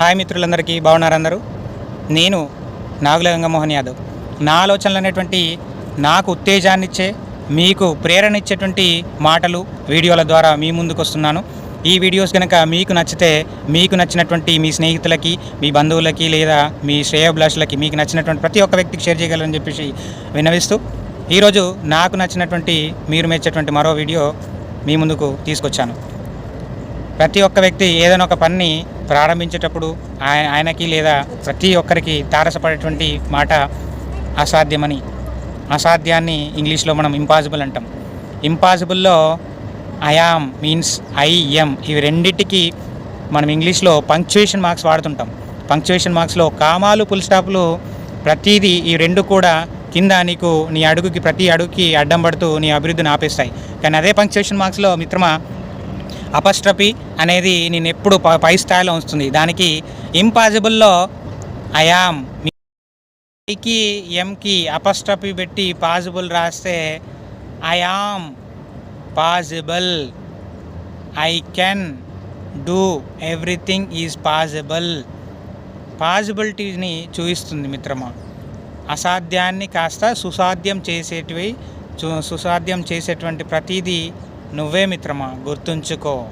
Hi మిత్రులందరికీ బాగున్నారు అందరూ? నేను నాగుల గంగమోహన్ యాదవ్. నా ఆలోచనలు అనేటువంటి నాకు ఉత్తేజాన్నిచ్చే మీకు ప్రేరణ ఇచ్చేటువంటి మాటలు వీడియోల ద్వారా మీ ముందుకు వస్తున్నాను ఈ వీడియోస్ కనుక మీకు నచ్చితే మీకు నచ్చినటువంటి మీ స్నేహితులకి మీ బంధువులకి లేదా మీ శ్రేయోభిలాషులకి మీకు నచ్చినటువంటి ప్రతి ఒక్క వ్యక్తికి షేర్ చేయగలరని చెప్పేసి విన్నవిస్తూ ఈరోజు నాకు నచ్చినటువంటి మీరు మెచ్చేటువంటి మరో వీడియో మీ ముందుకు తీసుకొచ్చాను. ప్రతి ఒక్క వ్యక్తి ఏదైనా ఒక పనిని ప్రారంభించేటప్పుడు ఆయన ఆయనకి లేదా ప్రతి ఒక్కరికి తారసపడేటువంటి మాట అసాధ్యమని అసాధ్యాన్ని ఇంగ్లీష్లో మనం ఇంపాసిబుల్ అంటాం. ఇంపాసిబుల్లో ఐఆమ్ మీన్స్ ఐఎమ్ ఇవి రెండింటికి మనం ఇంగ్లీష్లో పంక్చుయేషన్ మార్క్స్ వాడుతుంటాం. పంక్చుయేషన్ మార్క్స్లో కామాలు పుల్ స్టాప్లు ప్రతిదీ ఈ రెండు కూడా కింద నీకు నీ అడుగుకి ప్రతి అడుగుకి అడ్డం పడుతూ నీ అభివృద్ధిని ఆపేస్తాయి. కానీ అదే పంక్చుయేషన్ మార్క్స్లో మిత్రమా అపస్ట్రపి అనేది నేను ఎప్పుడు పై స్థాయిలో ఉంచుతుంది. దానికి ఇంపాసిబుల్లో అయామ్ ఐకి ఎంకి అపస్ట్రపి పెట్టి పాజిబుల్ రాస్తే I am possible. I can do everything is possible. పాజిబిలిటీని చూపిస్తుంది మిత్రమా. అసాధ్యాన్ని కాస్త సుసాధ్యం చేసేటివి సుసాధ్యం చేసేటువంటి ప్రతిదీ నువ్వే మిత్రమా? గుర్తుంచుకో.